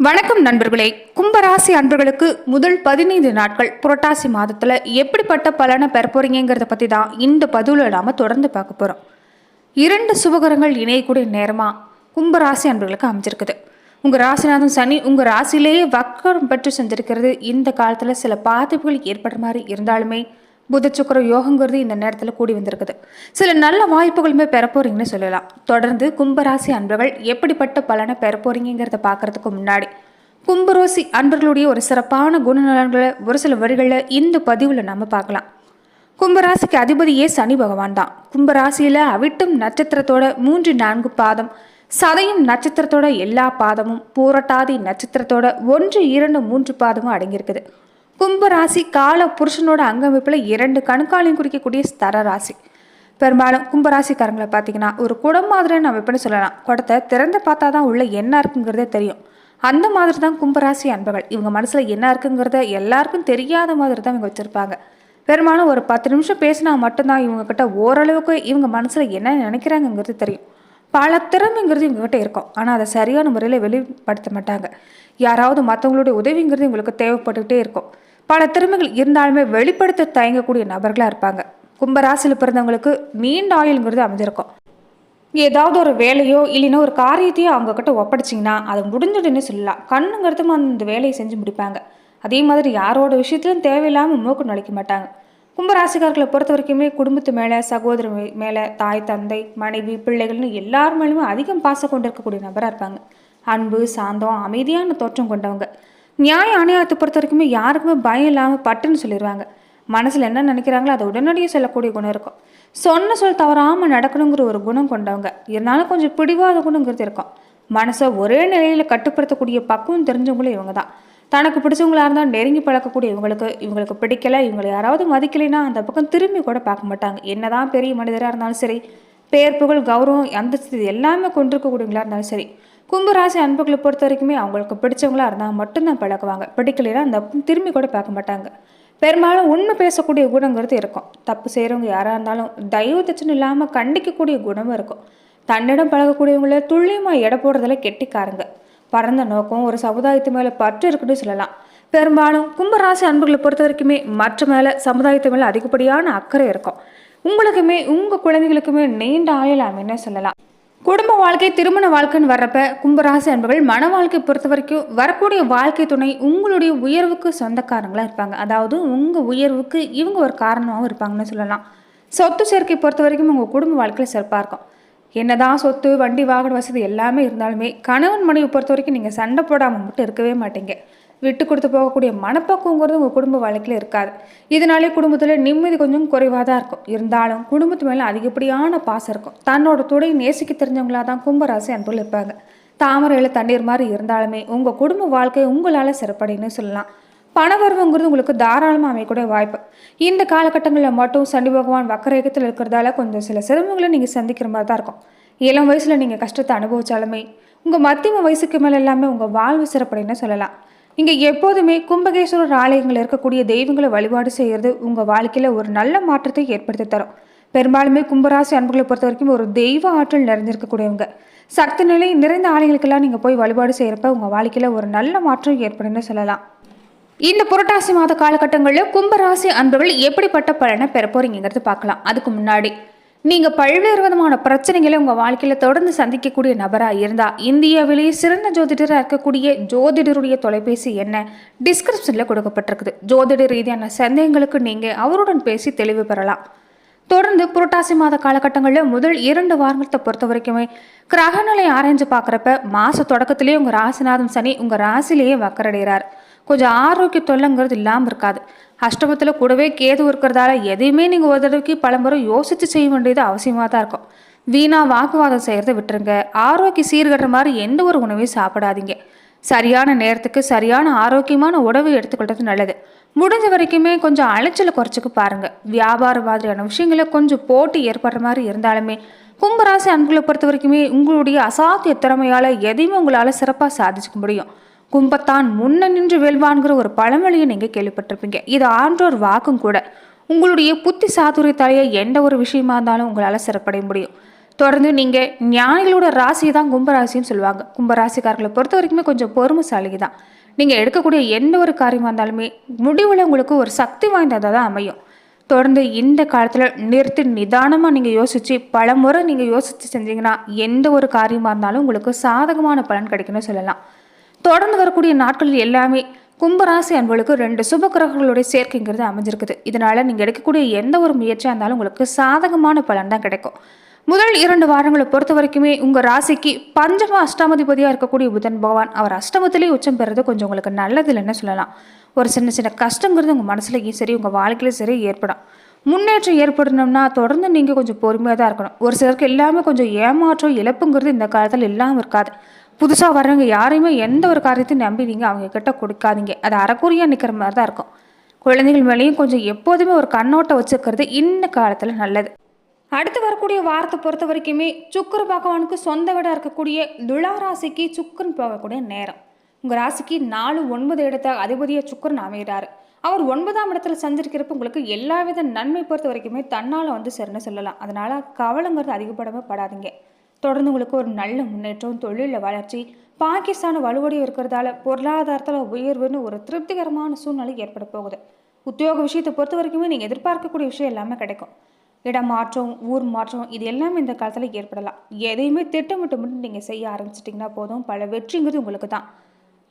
வணக்கம் நண்பர்களே. கும்பராசி அன்பர்களுக்கு முதல் பதினைந்து நாட்கள் புரட்டாசி மாதத்தில் எப்படிப்பட்ட பலனை பெற போறீங்கிறத பற்றி தான் இந்த பதிவில் நாம் தொடர்ந்து பார்க்க போகிறோம் இரண்டு சுபகரங்கள் இணையக்கூடிய நேரமாக கும்பராசி அன்பர்களுக்கு அமைஞ்சிருக்குது. உங்கள் ராசிநாதன் சனி உங்கள் ராசியிலேயே வக்கரம் பெற்று செஞ்சிருக்கிறது. இந்த காலத்தில் சில பாதிப்புகள் ஏற்படுற மாதிரி இருந்தாலுமே புத சுக்கர யோகங்கிறது இந்த நேரத்தில் கூடி வந்திருக்குது. சில நல்ல வாய்ப்புகளுமே பெற போறீங்கன்னு சொல்லலாம். தொடர்ந்து கும்பராசி அன்பர்கள் எப்படிப்பட்ட பலனை பெற போறீங்கிறத பார்க்கறதுக்கு முன்னாடி கும்பராசி அன்பர்களுடைய ஒரு சிறப்பான குணநலன்களை ஒரு சில வரிகளில் இந்த பதிவில் நம்ம பார்க்கலாம் கும்பராசிக்கு அதிபதியே சனி பகவான் தான். கும்பராசியில் அவிட்டும் நட்சத்திரத்தோட மூன்று நான்கு பாதம் சதயம் நட்சத்திரத்தோட எல்லா பாதமும் பூரட்டாதி நட்சத்திரத்தோட ஒன்று இரண்டு மூன்று பாதமும் அடங்கியிருக்குது. கும்பராசி கால புருஷனோட அங்கமைப்பில் இரண்டு கணுக்காலையும் குறிக்கக்கூடிய ஸ்தர ராசி. பெரும்பாலும் கும்பராசிக்காரங்களை பார்த்தீங்கன்னா ஒரு குடம் மாதிரின்னு நம்ம எப்படின்னு சொல்லலாம். குடத்தை திறந்து பார்த்தா தான் உள்ள என்ன இருக்குங்கிறதே தெரியும். அந்த மாதிரி தான் கும்பராசி அன்பர்கள். இவங்க மனசில் என்ன இருக்குங்கிறத எல்லாருக்கும் தெரியாத மாதிரி தான் இவங்க வச்சுருப்பாங்க. பெரும்பாலும் ஒரு பத்து நிமிஷம் பேசினா மட்டும்தான் இவங்க கிட்ட ஓரளவுக்கு இவங்க மனசில் என்ன நினைக்கிறாங்கங்கிறது தெரியும். பல திறமைங்கிறது இவங்ககிட்ட இருக்கும். ஆனால் அதை சரியான முறையில் வெளிப்படுத்த மாட்டாங்க. யாராவது மற்றவங்களுடைய உதவிங்கிறது இவங்களுக்கு தேவைப்பட்டுக்கிட்டே இருக்கும். பல திறமைகள் இருந்தாலுமே வெளிப்படுத்த தயங்கக்கூடிய நபர்களாக இருப்பாங்க. கும்பராசியில் பிறந்தவங்களுக்கு நீண்ட ஆயுள்ங்கிறது அமைஞ்சிருக்கும். ஏதாவது ஒரு வேலையோ இல்லைன்னா ஒரு காரியத்தையோ அவங்கக்கிட்ட ஒப்படைச்சிங்கன்னா அது முடிஞ்சிடுன்னு சொல்லலாம். கண்ணுங்கிறதும் அந்த வேலையை செஞ்சு முடிப்பாங்க. அதே மாதிரி யாரோட விஷயத்திலும் தேவையில்லாமல் மூக்கு நுழைக்க மாட்டாங்க. கும்பராசிக்காரர்களை பொறுத்த வரைக்குமே குடும்பத்து மேலே சகோதரி மேலே தாய் தந்தை மனைவி பிள்ளைகள்னு எல்லார் மேலேயுமே அதிகம் பாசம் கொண்டு இருக்கக்கூடிய நபராக இருப்பாங்க. அன்பு சாந்தம் அமைதியான தோற்றம் கொண்டவங்க. நியாய அநியாயத்தை பொறுத்த வரைக்குமே யாருக்குமே பயம் இல்லாமல் பட்டுன்னு சொல்லிடுவாங்க மனசில் என்ன நினைக்கிறாங்களோ அதை உடனடியும் சொல்லக்கூடிய குணம் இருக்கும். சொன்ன சொல் தவறாமல் நடக்கணுங்கிற ஒரு குணம் கொண்டவங்க. இருந்தாலும் கொஞ்சம் பிடிவாத குணங்கிறது இருக்கும். மனசை ஒரே நிலையில் கட்டுப்படுத்தக்கூடிய பக்குவம் தெரிஞ்சவங்களும் இவங்க தான் தனக்கு பிடிச்சவங்களா இருந்தால் நெருங்கி பழக்கக்கூடிய இவங்களுக்கு இவங்களுக்கு பிடிக்கல இவங்களை யாராவது மதிக்கலைன்னா அந்த பக்கம் திரும்பி கூட பார்க்க மாட்டாங்க. என்னதான் பெரிய மனிதராக இருந்தாலும் சரி பேர் புகழ் கௌரவம் அந்தஸ்து இது எல்லாமே கொண்டிருக்கக்கூடியவங்களா இருந்தாலும் சரி கும்பராசி அன்புகளை பொறுத்த வரைக்குமே அவங்களுக்கு பிடிச்சவங்களா இருந்தால் மட்டும்தான் பழகுவாங்க. பிடிக்கலைன்னா அந்த திரும்பி கூட பார்க்க மாட்டாங்க. பெரும்பாலும் உண்மை பேசக்கூடிய குணங்கிறது இருக்கும். தப்பு செய்கிறவங்க யாராக இருந்தாலும் தயவு தச்சுன்னு இல்லாமல் கண்டிக்கக்கூடிய குணமும் இருக்கும். தன்னிடம் பழகக்கூடியவங்கள துல்லியமாக எடை போடுறதில் கெட்டிக்காரங்க. பரந்த நோக்கம் ஒரு சமுதாயத்து மேலே பற்று இருக்குன்னு சொல்லலாம். பெரும்பாலும் கும்பராசி அன்புகளை பொறுத்த வரைக்குமே மற்ற மேலே சமுதாயத்து மேலே அதிகப்படியான அக்கறை இருக்கும். உங்களுக்குமே உங்கள் குழந்தைகளுக்குமே நீண்ட ஆயுள் அமைன்னு சொல்லலாம். குடும்ப வாழ்க்கை திருமண வாழ்க்கைன்னு வர்றப்ப கும்பராசி அன்பர்கள் மன வாழ்க்கை பொறுத்த வரைக்கும் வரக்கூடிய வாழ்க்கை துணை உங்களுடைய உயர்வுக்கு சொந்தக்காரங்களாக இருப்பாங்க. அதாவது உங்கள் உயர்வுக்கு இவங்க ஒரு காரணமாகவும் இருப்பாங்கன்னு சொல்லலாம். சொத்து சேர்க்கை பொறுத்த வரைக்கும் உங்கள் குடும்ப வாழ்க்கையில் சிறப்பாக இருக்கும். என்னதான் சொத்து வண்டி வாகன வசதி எல்லாமே இருந்தாலுமே கணவன் மனைவி பொறுத்த வரைக்கும் நீங்கள் சண்டை போடாமல் மட்டும் இருக்கவே மாட்டீங்க. விட்டு கொடுத்து போகக்கூடிய மனப்பக்குவங்கிறது உங்கள் குடும்ப வாழ்க்கையில் இருக்காது. இதனாலே குடும்பத்தில் நிம்மதி கொஞ்சம் குறைவாக தான் இருக்கும். இருந்தாலும் குடும்பத்து மேலே அதிகப்படியான பாசம் இருக்கும். தன்னோட துணை நேசிக்க தெரிஞ்சவங்களா தான் கும்பராசி அன்புகள் இருப்பாங்க. தாமரையில் தண்ணீர் மாதிரி இருந்தாலுமே உங்கள் குடும்ப வாழ்க்கை உங்களால் சிறப்படைன்னு சொல்லலாம். பணவரவுங்கிறது உங்களுக்கு தாராளமாக அமையக்கூடிய வாய்ப்பு. இந்த காலகட்டங்களில் மட்டும் சனி பகவான் வக்கரேகத்தில் இருக்கிறதால கொஞ்சம் சில சிரமங்களை நீங்கள் சந்திக்கிற மாதிரி தான் இருக்கும். இளம் வயசில் நீங்கள் கஷ்டத்தை அனுபவித்தாலுமே உங்கள் மத்தியம வயசுக்கு மேலே எல்லாமே உங்கள் வாழ்வு சிறப்படைன்னு சொல்லலாம். இங்கே எப்போதுமே கும்பகேஸ்வரர் ஆலயங்கள் இருக்கக்கூடிய தெய்வங்களை வழிபாடு செய்கிறது உங்கள் வாழ்க்கையில் ஒரு நல்ல மாற்றத்தை ஏற்படுத்தி தரும். பெரும்பாலுமே கும்பராசி அன்புகளை பொறுத்த வரைக்கும் ஒரு தெய்வ ஆற்றல் நிறைஞ்சிருக்கக்கூடியவங்க சக்தி நிலை நிறைந்த ஆலயங்களுக்கெல்லாம் நீங்கள் போய் வழிபாடு செய்கிறப்ப உங்கள் வாழ்க்கையில் ஒரு நல்ல மாற்றம் ஏற்படும்னு சொல்லலாம். இந்த புரட்டாசி மாத காலகட்டங்களில் கும்பராசி அன்பர்கள் எப்படிப்பட்ட பலனை பெற போறீங்கிறது பார்க்கலாம். அதுக்கு முன்னாடி நீங்கள் பல்வேறு விதமான பிரச்சனைகளை உங்கள் வாழ்க்கையில் தொடர்ந்து சந்திக்கக்கூடிய நபராக இருந்தால் இந்தியாவிலேயே சிறந்த ஜோதிடராக இருக்கக்கூடிய ஜோதிடருடைய தொலைபேசி என்ன டிஸ்கிரிப்ஷனில் கொடுக்கப்பட்டிருக்குது. ஜோதிட ரீதியான சந்தேகங்களுக்கு நீங்கள் அவருடன் பேசி தெளிவு பெறலாம். தொடர்ந்து புரட்டாசி மாத காலகட்டங்களில் முதல் இரண்டு வாரங்களை பொறுத்த வரைக்குமே கிரகநிலை ஆராய்ஞ்சு பார்க்குறப்ப மாத தொடக்கத்திலேயே உங்கள் ராசிநாதன் சனி உங்கள் ராசிலேயே வக்கரடைகிறார் கொஞ்சம் ஆரோக்கிய தொல்லைங்கிறது இல்லாமல் இருக்காது. அஷ்டமத்தில் கூடவே கேது இருக்கிறதால எதையுமே நீங்கள் ஒரு தடவைக்கு பலமுறை யோசித்து செய்ய வேண்டியது அவசியமாக தான் இருக்கும். வீணாக வாக்குவாதம் செய்கிறத விட்டுருங்க. ஆரோக்கிய சீர்கட்டுற மாதிரி எந்த ஒரு உணவையும் சாப்பிடாதீங்க. சரியான நேரத்துக்கு சரியான ஆரோக்கியமான உணவு எடுத்துக்கிட்டது நல்லது. முடிஞ்ச வரைக்குமே கொஞ்சம் அலைச்சலை குறைச்சிக்க பாருங்கள் வியாபாரம் மாதிரியான விஷயங்களை கொஞ்சம் போட்டி ஏற்படுற மாதிரி இருந்தாலுமே கும்பராசி அன்புகளை பொறுத்த வரைக்குமே உங்களுடைய அசாத்திய திறமையால் எதையுமே உங்களால் சிறப்பாக சாதிச்சுக்க முடியும். கும்பத்தான் முன்ன நின்று வெல்வான்கிற ஒரு பழமொழியை நீங்கள் கேள்விப்பட்டிருப்பீங்க. இது ஆன்றோர் வாக்கும் கூட. உங்களுடைய புத்தி சாதுரியத்தாலேயே எந்த ஒரு விஷயமா இருந்தாலும் உங்களால் சிறப்படைய முடியும். தொடர்ந்து நீங்கள் ஞானிகளோட ராசி தான் கும்பராசின்னு சொல்லுவாங்க. கும்பராசிக்காரர்களை பொறுத்த வரைக்குமே கொஞ்சம் பொறுமைசாலிங்க தான். நீங்கள் எடுக்கக்கூடிய எந்த ஒரு காரியமாக இருந்தாலுமே முடிவில் உங்களுக்கு ஒரு சக்தி வாய்ந்ததாக தான் அமையும். தொடர்ந்து இந்த காலத்தில் நிறுத்தி நிதானமாக நீங்கள் யோசித்து பல முறை நீங்கள் யோசித்து செஞ்சீங்கன்னா எந்த ஒரு காரியமாக இருந்தாலும் உங்களுக்கு சாதகமான பலன் கிடைக்குன்னு சொல்லலாம். தொடர்ந்து வரக்கூடிய நாட்களில் எல்லாமே கும்பராசி அன்பர்களுக்கு ரெண்டு சுப கிரகங்களுடைய சேர்க்கைங்கிறது அமைஞ்சிருக்குது. இதனால நீங்கள் எடுக்கக்கூடிய எந்த ஒரு முயற்சியாக இருந்தாலும் உங்களுக்கு சாதகமான பலன் தான் கிடைக்கும். முதல் இரண்டு வாரங்களை பொறுத்த வரைக்குமே உங்கள் ராசிக்கு பஞ்சம அஷ்டாமதிபதியாக இருக்கக்கூடிய புதன் பகவான் அவர் அஷ்டமத்திலேயே உச்சம் பெறது கொஞ்சம் உங்களுக்கு நல்லது இல்லைன்னு சொல்லலாம். ஒரு சின்ன சின்ன கஷ்டங்கிறது உங்கள் மனசுலையும் சரி உங்கள் வாழ்க்கையிலும் சரி ஏற்படும். முன்னேற்றம் ஏற்படணும்னா தொடர்ந்து நீங்கள் கொஞ்சம் பொறுமையாக தான் இருக்கணும். ஒரு சிலருக்கு எல்லாமே கொஞ்சம் ஏமாற்றம் இழப்புங்கிறது இந்த காலத்தில் இல்லாமல் இருக்காது. புதுசாக வர்றவங்க யாரையுமே எந்த ஒரு காரியத்தையும் நம்பி நீங்கள் அவங்க கிட்ட கொடுக்காதீங்க. அது அறக்குறையாக நிற்கிற மாதிரி தான் இருக்கும். குழந்தைகள் மேலேயும் கொஞ்சம் எப்போதுமே ஒரு கண்ணோட்டம் வச்சுக்கிறது இந்த காலத்தில் நல்லது. அடுத்து வரக்கூடிய வாரத்தை பொறுத்த வரைக்குமே சுக்கர பகவானுக்கு சொந்த வீடாக இருக்கக்கூடிய துலா ராசிக்கு சுக்கரன் போகக்கூடிய நேரம். உங்கள் ராசிக்கு நாலு ஒன்பது இடத்த அதிபதியாக சுக்கரன் அமைகிறாரு அவர் ஒன்பதாம் இடத்துல சந்திருக்கிறப்ப உங்களுக்கு எல்லா வித நன்மை பொறுத்த வரைக்குமே தன்னால் வந்து சரின்னு சொல்லலாம். அதனால் கவலைங்கிறது அதிகப்படவே படாதீங்க. தொடர்ந்து உங்களுக்கு ஒரு நல்ல முன்னேற்றம் தொழிலில் வளர்ச்சி பாகிஸ்தான் வலுவடையும் இருக்கிறதால பொருளாதாரத்தில் உயர்வுன்னு ஒரு திருப்திகரமான சூழ்நிலை ஏற்பட போகுது. உத்தியோக விஷயத்தை பொறுத்த வரைக்குமே நீங்கள் எதிர்பார்க்கக்கூடிய விஷயம் எல்லாமே கிடைக்கும். இடம் மாற்றம் ஊர் மாற்றம் இது எல்லாமே இந்த காலத்தில் ஏற்படலாம். எதையுமே திட்டமிட்டு மட்டும் நீங்கள் செய்ய ஆரம்பிச்சிட்டிங்கன்னா போதும் பல வெற்றிங்கிறது உங்களுக்கு தான்.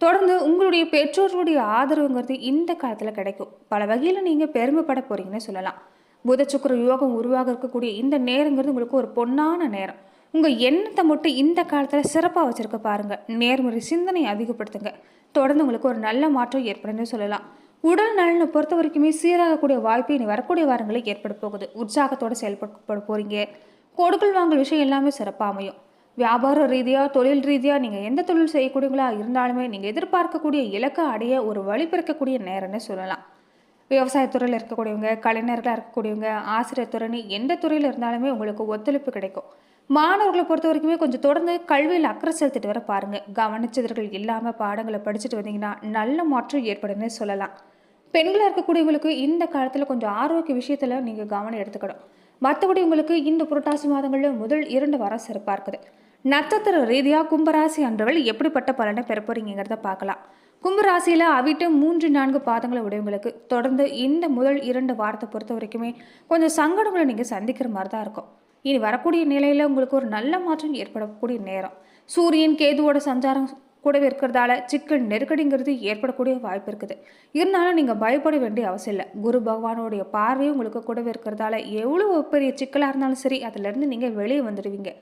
தொடர்ந்து உங்களுடைய பெற்றோர்களுடைய ஆதரவுங்கிறது இந்த காலத்தில் கிடைக்கும். பல வகையில் நீங்கள் பெருமைப்பட போகிறீங்கன்னு சொல்லலாம். புத சுக்கிர யோகம் உருவாக இருக்கக்கூடிய இந்த நேரங்கிறது உங்களுக்கு ஒரு பொன்னான நேரம். உங்கள் எண்ணத்தை மட்டும் இந்த காலத்தில் சிறப்பாக வச்சுருக்க பாருங்கள் நேர்முறை சிந்தனையை அதிகப்படுத்துங்க. தொடர்ந்து உங்களுக்கு ஒரு நல்ல மாற்றம் ஏற்படுன்னு சொல்லலாம். உடல் நலனை பொறுத்த வரைக்குமே சீராகக்கூடிய வாய்ப்பு இனி வரக்கூடிய வாரங்களில் ஏற்பட போகுது. உற்சாகத்தோடு செயல்பட போகிறீங்க கொடுக்கல் வாங்கல் விஷயம் எல்லாமே சிறப்பாக அமையும். வியாபார ரீதியாக தொழில் ரீதியாக நீங்கள் எந்த தொழில் செய்யக்கூடியவங்களா இருந்தாலுமே நீங்கள் எதிர்பார்க்கக்கூடிய இலக்கை அடைய ஒரு வழி பிறக்கக்கூடிய நேரம்னு சொல்லலாம். விவசாயத்துறையில் இருக்கக்கூடியவங்க கலைஞர்களாக இருக்கக்கூடியவங்க ஆசிரியர் துறைன்னு எந்த துறையில் இருந்தாலுமே உங்களுக்கு ஒத்துழைப்பு கிடைக்கும். மாணவர்களை பொறுத்த வரைக்குமே கொஞ்சம் தொடர்ந்து கல்வியில் அக்கறை செலுத்திட்டு வர பாருங்கள் கவனிச்சதர்கள் இல்லாமல் பாடங்களை படிச்சுட்டு வந்தீங்கன்னா நல்ல மாற்றம் ஏற்படும்னு சொல்லலாம். பெண்களாக இருக்கக்கூடியவங்களுக்கு இந்த காலத்தில் கொஞ்சம் ஆரோக்கிய விஷயத்தில் நீங்கள் கவனம் எடுத்துக்கணும். மற்றபடி உங்களுக்கு இந்த புரட்டாசி மாதங்களில் முதல் இரண்டு வாரம் சிறப்பாக இருக்குது. நட்சத்திர ரீதியாக கும்பராசி அன்றவள் எப்படிப்பட்ட பலனை பெற போறீங்கிறத பார்க்கலாம். கும்பராசியில் அவிட்டு மூன்று நான்கு பாதங்களை உடையவங்களுக்கு தொடர்ந்து இந்த முதல் இரண்டு வாரத்தை பொறுத்த வரைக்குமே கொஞ்சம் சங்கடங்களை நீங்கள் சந்திக்கிற மாதிரி தான் இருக்கும். இனி வரக்கூடிய நிலையில் உங்களுக்கு ஒரு நல்ல மாற்றம் ஏற்படக்கூடிய நேரம். சூரியன் கேதுவோட சஞ்சாரம் கூடவே இருக்கிறதால சிக்கல் நெருக்கடிங்கிறது ஏற்படக்கூடிய வாய்ப்பு இருக்குது. இருந்தாலும் நீங்கள் பயப்பட வேண்டிய அவசியம் இல்லை. குரு பகவானுடைய பார்வையும் உங்களுக்கு கூடவே இருக்கிறதால எவ்வளோ பெரிய சிக்கலாக இருந்தாலும் சரி அதுலேருந்து நீங்கள் வெளியே வந்துடுவீங்க.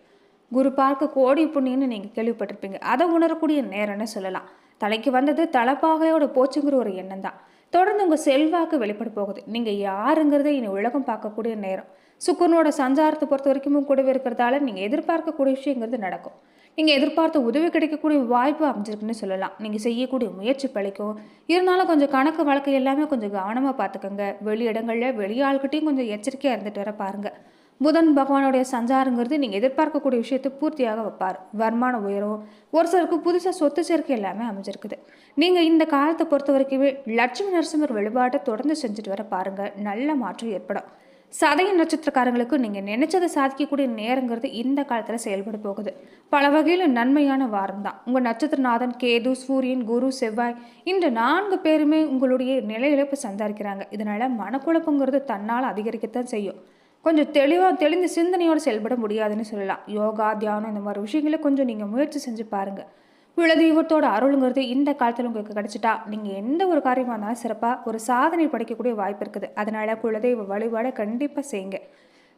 குரு பார்க்க கோடி புண்ணியன்னு நீங்கள் கேள்விப்பட்டிருப்பீங்க. அதை உணரக்கூடிய நேரம்னு சொல்லலாம். தலைக்கு வந்தது தலைப்பாகையோட போச்சுங்கிற ஒரு எண்ணம் தான். தொடர்ந்து உங்கள் செல்வாக்கு வெளிப்பட போகுது. நீங்கள் யாருங்கிறத இனி உலகம் பார்க்கக்கூடிய நேரம். சுக்குனோட சஞ்சாரத்தை பொறுத்த வரைக்கும் கூடவே இருக்கிறதால நீங்கள் எதிர்பார்க்கக்கூடிய விஷயங்கிறது நடக்கும். நீங்கள் எதிர்பார்த்த உதவி கிடைக்கக்கூடிய வாய்ப்பு அமைஞ்சிருக்குன்னு சொல்லலாம். நீங்கள் செய்யக்கூடிய முயற்சி பழிக்கும். இருந்தாலும் கொஞ்சம் கணக்கு வழக்கு எல்லாமே கொஞ்சம் கவனமாக பார்த்துக்கோங்க. வெளி இடங்களில் வெளியாள்கிட்டையும் கொஞ்சம் எச்சரிக்கையாக இருந்துட்டு வர பாருங்கள் புதன் பகவானுடைய சஞ்சாரங்கிறது நீங்கள் எதிர்பார்க்கக்கூடிய விஷயத்தை பூர்த்தியாக வைப்பார். வருமான உயரும் ஒரு சிலருக்கு புதுசாக சொத்து சேர்க்கை எல்லாமே அமைஞ்சிருக்குது. நீங்கள் இந்த காலத்தை பொறுத்த வரைக்குமே லட்சுமி நரசிம்மர் வழிபாட்டை தொடர்ந்து செஞ்சுட்டு வர பாருங்கள் நல்ல மாற்றம் ஏற்படும். சதய நட்சத்திரக்காரங்களுக்கு நீங்கள் நினைச்சதை சாதிக்கக்கூடிய நேரங்கிறது இந்த காலத்தில் செயல்பட போகுது. பல வகையில் நன்மையான வாரம் தான். உங்கள் நட்சத்திரநாதன் கேது சூரியன் குரு செவ்வாய் இந்த நான்கு பேருமே உங்களுடைய நிலையிழப்பு சந்தாரிக்கிறாங்க இதனால் மனக்குழப்பங்கிறது தன்னால் அதிகரிக்கத்தான் செய்யும். கொஞ்சம் தெளிவாக தெளிந்த சிந்தனையோடு செயல்பட முடியாதுன்னு சொல்லலாம். யோகா தியானம் இந்த மாதிரி விஷயங்களை கொஞ்சம் நீங்கள் முயற்சி செஞ்சு பாருங்கள் குலதெய்வத்தோட அருளுங்கிறது இந்த காலத்தில் உங்களுக்கு கிடைச்சிட்டா நீங்கள் எந்த ஒரு காரியமாக இருந்தாலும் சிறப்பாக ஒரு சாதனை படைக்கக்கூடிய வாய்ப்பு இருக்குது. அதனால் குலதெய்வ வழிபாடை கண்டிப்பாக செய்யுங்க.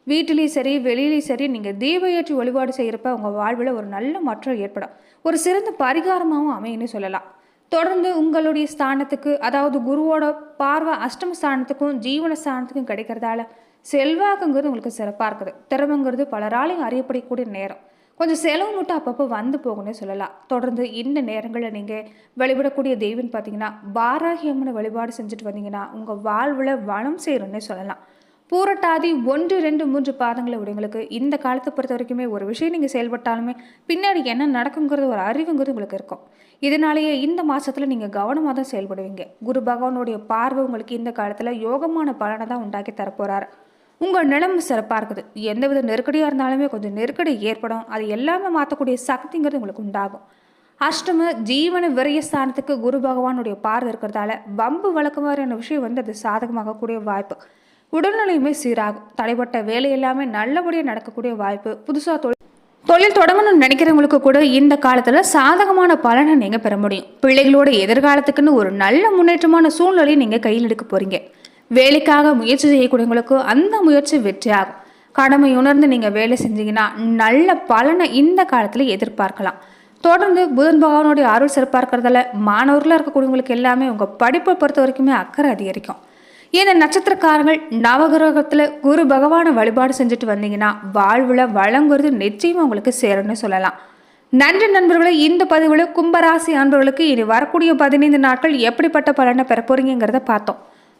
வீட்டிலையும் சரி வெளியிலையும் சரி நீங்கள் தீப ஏற்றி வழிபாடு செய்கிறப்ப உங்கள் வாழ்வில் ஒரு நல்ல மாற்றம் ஏற்படும். ஒரு சிறந்த பரிகாரமாகவும் அமையுன்னு சொல்லலாம். தொடர்ந்து உங்களுடைய ஸ்தானத்துக்கு அதாவது குருவோட பார்வை அஷ்டம ஸ்தானத்துக்கும் ஜீவன ஸ்தானத்துக்கும் கிடைக்கிறதால செல்வாக்குங்கிறது உங்களுக்கு சிறப்பாக இருக்குது. திறமைங்கிறது பலராலையும் அறியப்படக்கூடிய நேரம். கொஞ்சம் செலவு மட்டும் அப்பப்போ வந்து போகணும்னு சொல்லலாம். தொடர்ந்து இந்த நேரங்களில் நீங்கள் வழிபடக்கூடிய தெய்வம்னு பார்த்தீங்கன்னா பாராகியம்மனை வழிபாடு செஞ்சுட்டு வந்தீங்கன்னா உங்கள் வாழ்வில் வளம் சேரும்னு சொல்லலாம். பூரட்டாதி ஒன்று ரெண்டு மூன்று பாதங்களை உடையவங்களுக்கு இந்த காலத்தை பொறுத்த வரைக்குமே ஒரு விஷயம் நீங்கள் செயல்பட்டாலுமே பின்னாடி என்ன நடக்குங்கிறது ஒரு அறிவுங்கிறது உங்களுக்கு இருக்கும். இதனாலேயே இந்த மாதத்தில் நீங்கள் கவனமாக தான் செயல்படுவீங்க. குரு பகவானுடைய பார்வை உங்களுக்கு இந்த காலத்தில் யோகமான பலனை தான் உண்டாக்கி தரப்போகிறார் உங்கள் நிலைமை சிறப்பாக இருக்குது. எந்தவித நெருக்கடியாக இருந்தாலுமே கொஞ்சம் நெருக்கடி ஏற்படும். அது எல்லாமே மாற்றக்கூடிய சக்திங்கிறது உங்களுக்கு உண்டாகும். அஷ்டம ஜீவன விரயஸ்தானத்துக்கு குரு பகவானுடைய பார்வை இருக்கிறதால வம்பு வழக்கு மாதிரியான விஷயம் வந்து அது சாதகமாகக்கூடிய வாய்ப்பு. உடல்நிலையுமே சீராகும். தடைப்பட்ட வேலை எல்லாமே நல்லபடியாக நடக்கக்கூடிய வாய்ப்பு. புதுசாக தொழில் தொழில் தொடங்கணும்னு நினைக்கிறவங்களுக்கு கூட இந்த காலத்தில் சாதகமான பலனை நீங்கள் பெற முடியும். பிள்ளைகளோட எதிர்காலத்துக்குன்னு ஒரு நல்ல முன்னேற்றமான சூழ்நிலையை நீங்கள் கையில் எடுக்க போகிறீங்க வேலைக்காக முயற்சி செய்யக்கூடியவங்களுக்கு அந்த முயற்சி வெற்றியாகும். கடமை உணர்ந்து நீங்கள் வேலை செஞ்சீங்கன்னா நல்ல பலனை இந்த காலத்தில் எதிர்பார்க்கலாம். தொடர்ந்து புதன் பகவானுடைய அருள் சிறப்பாக இருக்கிறதால மாணவர்களாக இருக்கக்கூடியவங்களுக்கு எல்லாமே உங்கள் படிப்பை பொறுத்த வரைக்குமே அக்கறை அதிகரிக்கும். இந்த நட்சத்திரக்காரங்கள் நவகிரகத்தில் குரு பகவானை வழிபாடு செஞ்சுட்டு வந்தீங்கன்னா வாழ்வில் வழங்குறது நிச்சயமாக உங்களுக்கு சேரும்னு சொல்லலாம். நன்றி நண்பர்களே இந்த பதிவில் கும்பராசி அன்பர்களுக்கு இனி வரக்கூடிய பதினைந்து நாட்கள் எப்படிப்பட்ட பலனை பெற போறீங்கிறத பார்த்தோம்.